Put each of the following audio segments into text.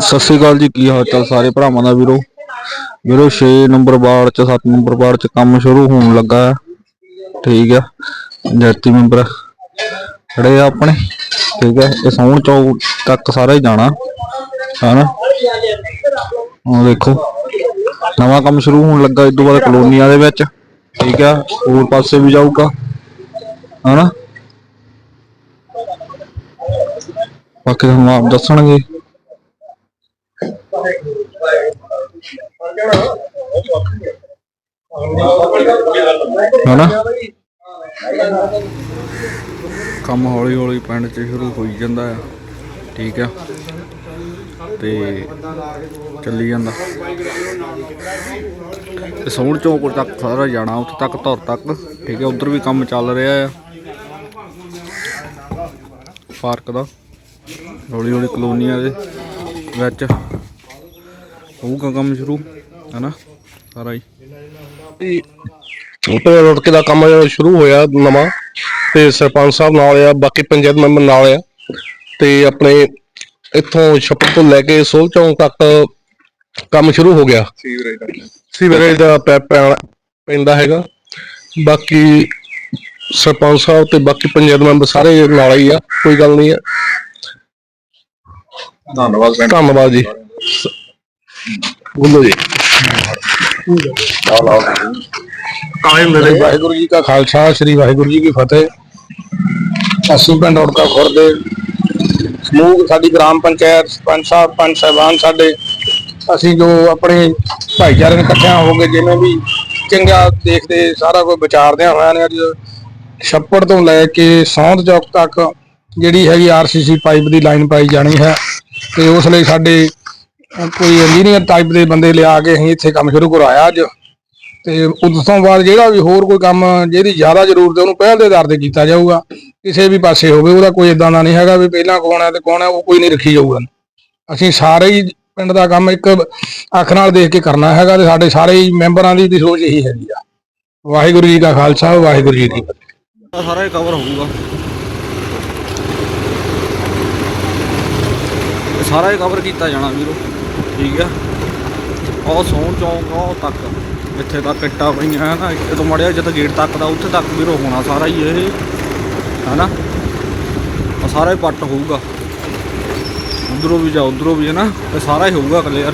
ਸਤਿ ਸ਼੍ਰੀ ਅਕਾਲ ਜੀ, ਕੀ ਹਾਲ ਚਾਲ ਸਾਰੇ ਭਰਾਵਾਂ ਦਾ ਵੀਰੋ? ਵੀਰੋ 6 ਨੰਬਰ ਵਾਰਡ ਚ 7 ਨੰਬਰ ਵਾਰਡ ਚ ਕੰਮ ਸ਼ੁਰੂ ਹੋਣ ਲੱਗਾ ਹੈ। ਠੀਕ ਆ ਪੰਚਾਇਤੀ ਮੈਂਬਰ ਖੜੇ ਆ ਆਪਣੇ। ਠੀਕ ਹੈ ਇਹ ਸੌਣ ਚੌਕ ਤੱਕ ਸਾਰਾ ਹੀ ਜਾਣਾ। ਹਨਾ? ਉਹ ਦੇਖੋ, ਨਵਾਂ ਕੰਮ ਸ਼ੁਰੂ ਹੋਣ ਲੱਗਾ, ਇਸ ਤੋਂ ਬਾਅਦ ਕਲੋਨੀਆਂ ਦੇ ਵਿੱਚ। ਠੀਕ ਆ ਹੋਰ ਪਾਸੇ ਵੀ ਜਾਊਗਾ। ਹਨਾ? ਬਾਕੀ ਤੁਹਾਨੂੰ ਆਪ ਦੱਸਣਗੇ। ਹਨਾ? ਕੰਮ ਹੌਲੀ ਹੌਲੀ ਪਿੰਡ 'ਚ ਸ਼ੁਰੂ ਹੋਈ ਜਾਂਦਾ ਹੈ ਠੀਕ ਆ। ਤੇ ਚੱਲੀ ਜਾਂਦਾ। ਤੇ ਸੌਣ ਚੌਂਕ ਤੱਕ ਸਾਰਾ ਜਾਣਾ, ਉੱਥੇ ਤੱਕ ਧੁਰ ਤੱਕ। ਠੀਕ ਹੈ ਉਧਰ ਵੀ ਕੰਮ ਚੱਲ ਰਿਹਾ ਆ। ਪਾਰਕ ਦਾ ਹੌਲੀ ਹੌਲੀ ਕਲੋਨੀਆਂ ਦੇ ਵਿੱਚ ਹੋਊਗਾ ਕੰਮ ਸ਼ੁਰੂ ਹੈਨਾ? ਸਾਰਾ ਹੀ। ਤੇ ਰੋੜਕੇ ਦਾ ਕੰਮ ਸ਼ੁਰੂ ਹੋਇਆ ਨਵਾਂ ਤੇ ਸਰਪੰਚ ਸਾਹਿਬ ਨਾਲ ਆ ਬਾਕੀ ਪੰਚਾਇਤ ਮੈਂਬਰ ਨਾਲ ਆ ਤੇ ਆਪਣੇ ਇੱਥੋਂ ਛੱਪੜ ਤੋਂ ਲੈ ਕੇ ਸੋਲ ਚੌਂਕ ਤੱਕ ਕੰਮ ਸ਼ੁਰੂ ਹੋ ਗਿਆ। ਸੀਵਰੇਜ ਦਾ। ਪੈਪ ਪੈਂਦਾ ਹੈਗਾ। ਬਾਕੀ ਸਰਪੰਚ ਸਾਹਿਬ ਤੇ ਬਾਕੀ ਪੰਚਾਇਤ ਮੈਂਬਰ ਸਾਰੇ ਨਾਲ ਹੀ ਆ ਕੋਈ ਗੱਲ ਨਹੀਂ ਆ। ਧੰਨਵਾਦ ਧੰਨਵਾਦ ਜੀ। ਬੋਲੋ ਜੀ। ਕਾਇਮ ਮੇਰੇ ਵਾਹਿਗੁਰੂ ਜੀ ਕਾ ਖਾਲਸਾ ਸ੍ਰੀ ਵਾਹਿਗੁਰੂ ਜੀ ਕੀ ਫਤਿਹ। ਅਸੀਂ ਪਿੰਡ ਔੜਕਾ ਖੁਰਦੇ ਸਮੂਹ ਸਾਡੀ ਗ੍ਰਾਮ ਪੰਚਾਇਤ ਸਰਪੰਚ ਸਾਹਿਬ ਪੰਚ ਸਾਹਿਬਾਨ ਸਾਡੇ। ਅਸੀਂ ਜੋ ਆਪਣੇ ਭਾਈਚਾਰੇ ਨੂੰ ਇਕੱਠਿਆਂ ਹੋ ਕੇ ਜਿਵੇਂ ਵੀ ਚੰਗਾ ਦੇਖਦੇ ਸਾਰਾ ਕੁਝ ਵਿਚਾਰਦਿਆਂ ਹੋਇਆਂ ਨੇ ਅੱਜ। ਛੱਪੜ ਤੋਂ ਲੈ ਕੇ ਸੌਂਦ ਚੌਕ ਤੱਕ ਜਿਹੜੀ ਹੈਗੀ ਆਰਸੀਸੀ ਪਾਈਪ ਦੀ ਲਾਈਨ ਪਾਈ ਜਾਣੀ ਹੈ ਤੇ ਉਸ ਲਈ ਸਾਡੇ ਕੋਈ ਇੰਜੀਨੀਅਰ ਟਾਈਪ ਦੇ ਬੰਦੇ ਲਿਆ ਕੇ ਅਸੀਂ ਇੱਥੇ ਕੰਮ ਸ਼ੁਰੂ ਕਰਾਇਆ ਅੱਜ। ਤੇ ਉਸ ਤੋਂ ਬਾਅਦ ਜਿਹੜਾ ਵੀ ਹੋਰ ਕੋਈ ਕੰਮ ਜਿਹਦੀ ਜ਼ਿਆਦਾ ਜ਼ਰੂਰਤ ਹੈ ਉਹਨੂੰ ਪਹਿਲ ਦੇ ਆਧਾਰ ਤੇ ਕੀਤਾ ਜਾਊਗਾ। ਕਿਸੇ ਵੀ ਪਾਸੇ ਹੋਵੇ, ਉਹਦਾ ਕੋਈ ਇਦਾਂ ਦਾ ਨਹੀਂ ਹੈਗਾ ਵੀ ਪਹਿਲਾਂ ਕੌਣ ਹੈ ਤੇ ਕੌਣ ਹੈ, ਉਹ ਕੋਈ ਨਹੀਂ ਰੱਖੀ ਜਾਊਗਾ। ਅਸੀਂ ਸਾਰੇ ਹੀ ਪਿੰਡ ਦਾ ਕੰਮ ਇੱਕ ਅੱਖ ਨਾਲ ਦੇਖ ਕੇ ਕਰਨਾ ਹੈਗਾ ਤੇ ਸਾਡੇ ਸਾਰੇ ਹੀ ਮੈਂਬਰਾਂ ਦੀ ਸੋਚ ਇਹੀ ਹੈਗੀ ਆ। ਵਾਹਿਗੁਰੂ ਜੀ ਕਾ ਖਾਲਸਾ, ਵਾਹਿਗੁਰੂ ਜੀ ਕੀ ਫਤਿਹ। ਸਾਰਾ ਹੀ ਕਵਰ ਹੋਊਗਾ। ਸਾਰਾ ਹੀ ਕਵਰ ਕੀਤਾ ਜਾਣਾ ਵੀਰੋ। ਠੀਕ ਆ? ਉਹ ਸੌਣ ਚੌਂਕ ਉਹ ਤੱਕ। ਜਿੱਥੇ ਤੱਕ ਇੱਟਾਂ ਪਈਆਂ ਹੈ ਨਾ ਇੱਥੇ ਤੋਂ ਮੜਿਆ ਜਿੱਥੇ ਗੇਟ ਤੱਕ ਦਾ, ਉੱਥੇ ਤੱਕ ਵੀਰੋ ਹੋਣਾ ਸਾਰਾ ਹੀ ਇਹ। ਹੈਨਾ? ਉਹ ਸਾਰਾ ਹੀ ਪੱਟ ਹੋਊਗਾ। ਉਧਰੋਂ ਵੀ ਜਾ, ਉਧਰੋਂ ਵੀ ਹੈ ਨਾ ਤੇ ਸਾਰਾ ਹੀ ਹੋਊਗਾ ਕਲੀਅਰ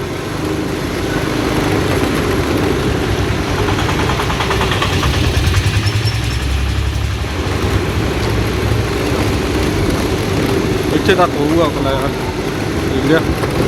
ਇੱਥੇ ਤੱਕ ਹੋਊਗਾ ਕਲੀਅਰ ਠੀਕ ਹੈ